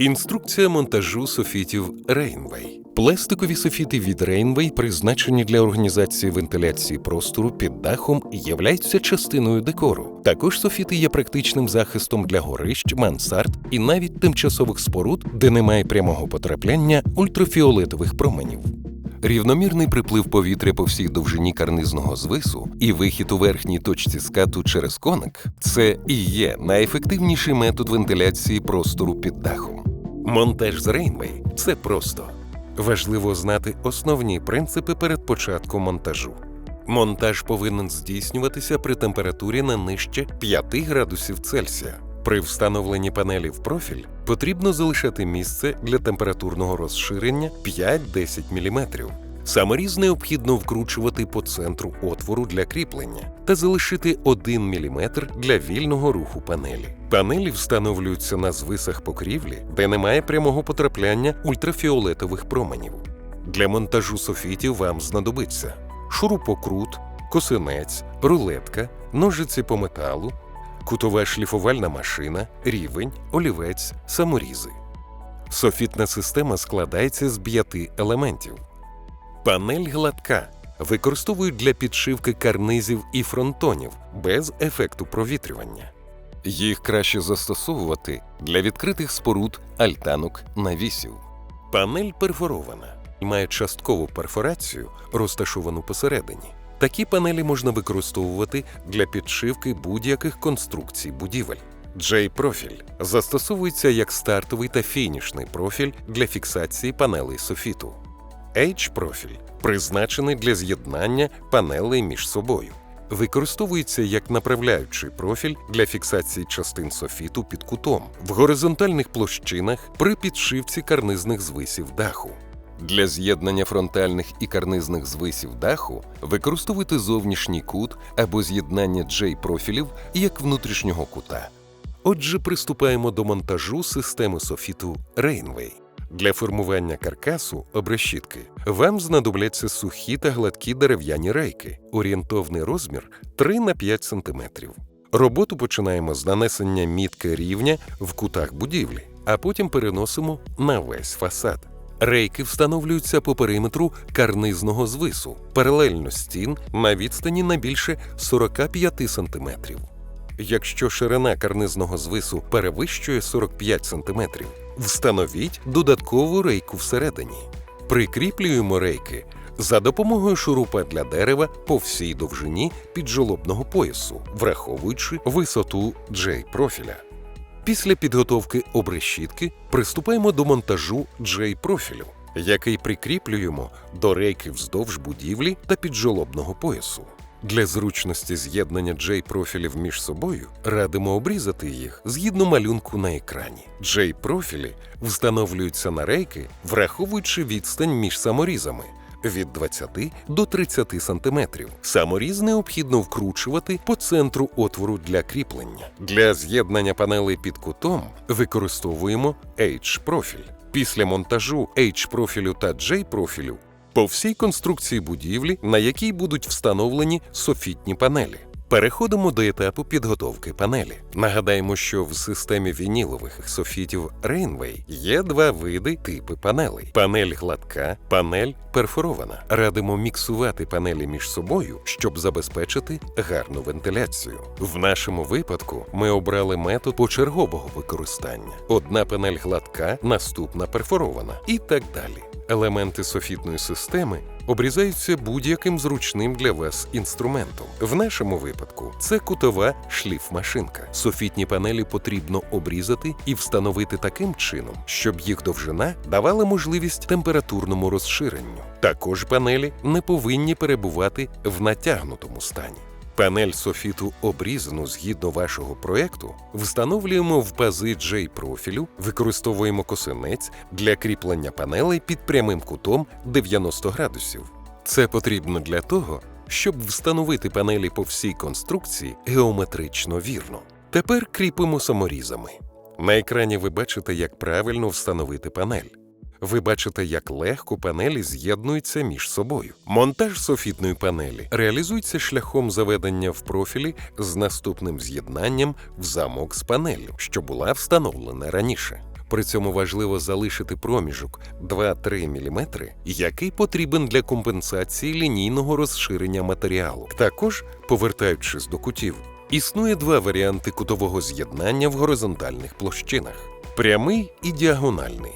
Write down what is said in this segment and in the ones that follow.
Інструкція монтажу софітів Rainway. Пластикові софіти від Rainway, призначені для організації вентиляції простору під дахом, являються частиною декору. Також софіти є практичним захистом для горищ, мансард і навіть тимчасових споруд, де немає прямого потрапляння ультрафіолетових променів. Рівномірний приплив повітря по всій довжині карнизного звису і вихід у верхній точці скату через коник це і є найефективніший метод вентиляції простору під дахом. Монтаж з рейнвей – це просто. Важливо знати основні принципи перед початком монтажу. Монтаж повинен здійснюватися при температурі не нижче 5 градусів Цельсія. При встановленні панелі в профіль потрібно залишати місце для температурного розширення 5-10 мм. Саморіз необхідно вкручувати по центру отвору для кріплення та залишити 1 мм для вільного руху панелі. Панелі встановлюються на звисах покрівлі, де немає прямого потрапляння ультрафіолетових променів. Для монтажу софітів вам знадобиться шурупокрут, косинець, рулетка, ножиці по металу, кутова шліфувальна машина, рівень, олівець, саморізи. Софітна система складається з п'яти елементів. Панель гладка використовують для підшивки карнизів і фронтонів без ефекту провітрювання. Їх краще застосовувати для відкритих споруд, альтанок, навісів. Панель перфорована і має часткову перфорацію, розташовану посередині. Такі панелі можна використовувати для підшивки будь-яких конструкцій будівель. J-профіль застосовується як стартовий та фінішний профіль для фіксації панелей софіту. H-профіль призначений для з'єднання панелей між собою. Використовується як направляючий профіль для фіксації частин софіту під кутом в горизонтальних площинах при підшивці карнизних звисів даху. Для з'єднання фронтальних і карнизних звисів даху використовуйте зовнішній кут або з'єднання J-профілів як внутрішнього кута. Отже, приступаємо до монтажу системи софіту Rainway. Для формування каркасу обрешітки вам знадобляться сухі та гладкі дерев'яні рейки, орієнтовний розмір 3 на 5 см. Роботу починаємо з нанесення мітки рівня в кутах будівлі, а потім переносимо на весь фасад. Рейки встановлюються по периметру карнизного звису, паралельно стін на відстані на більше 45 см. Якщо ширина карнизного звису перевищує 45 см, встановіть додаткову рейку всередині. Прикріплюємо рейки за допомогою шурупа для дерева по всій довжині піджолобного поясу, враховуючи висоту J-профіля. Після підготовки обрешітки приступаємо до монтажу J-профілю, який прикріплюємо до рейки вздовж будівлі та піджолобного поясу. Для зручності з'єднання J-профілів між собою радимо обрізати їх згідно малюнку на екрані. J-профілі встановлюються на рейки, враховуючи відстань між саморізами від 20 до 30 см. Саморіз необхідно вкручувати по центру отвору для кріплення. Для з'єднання панелей під кутом використовуємо H-профіль. Після монтажу H-профілю та J-профілю по всій конструкції будівлі, на якій будуть встановлені софітні панелі. Переходимо до етапу підготовки панелі. Нагадаємо, що в системі вінілових софітів Rainway є два види типи панелей: панель гладка, панель перфорована. Радимо міксувати панелі між собою, щоб забезпечити гарну вентиляцію. В нашому випадку ми обрали метод почергового використання: одна панель гладка, наступна перфорована і так далі. Елементи софітної системи обрізаються будь-яким зручним для вас інструментом. В нашому випадку це кутова шліфмашинка. Софітні панелі потрібно обрізати і встановити таким чином, щоб їх довжина давала можливість температурному розширенню. Також панелі не повинні перебувати в натягнутому стані. Панель софіту обрізану згідно вашого проекту, встановлюємо в пази J-профілю, використовуємо косинець для кріплення панелей під прямим кутом 90 градусів. Це потрібно для того, щоб встановити панелі по всій конструкції геометрично вірно. Тепер кріпимо саморізами. На екрані ви бачите, як правильно встановити панель. Ви бачите, як легко панелі з'єднуються між собою. Монтаж софітної панелі реалізується шляхом заведення в профілі з наступним з'єднанням в замок з панеллю, що була встановлена раніше. При цьому важливо залишити проміжок 2-3 мм, який потрібен для компенсації лінійного розширення матеріалу. Також, повертаючись до кутів, існує два варіанти кутового з'єднання в горизонтальних площинах: прямий і діагональний,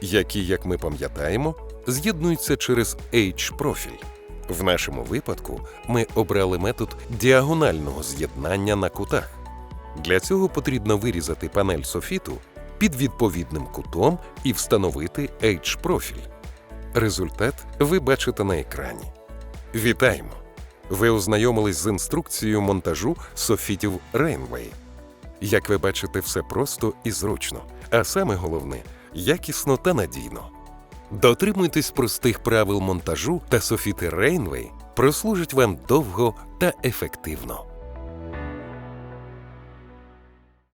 які, як ми пам'ятаємо, з'єднуються через H-профіль. В нашому випадку ми обрали метод діагонального з'єднання на кутах. Для цього потрібно вирізати панель софіту під відповідним кутом і встановити H-профіль. Результат ви бачите на екрані. Вітаємо! Ви ознайомились з інструкцією монтажу софітів Rainway. Як ви бачите, все просто і зручно, а саме головне якісно та надійно. Дотримуйтесь простих правил монтажу та софіти Рейнвей прослужать вам довго та ефективно.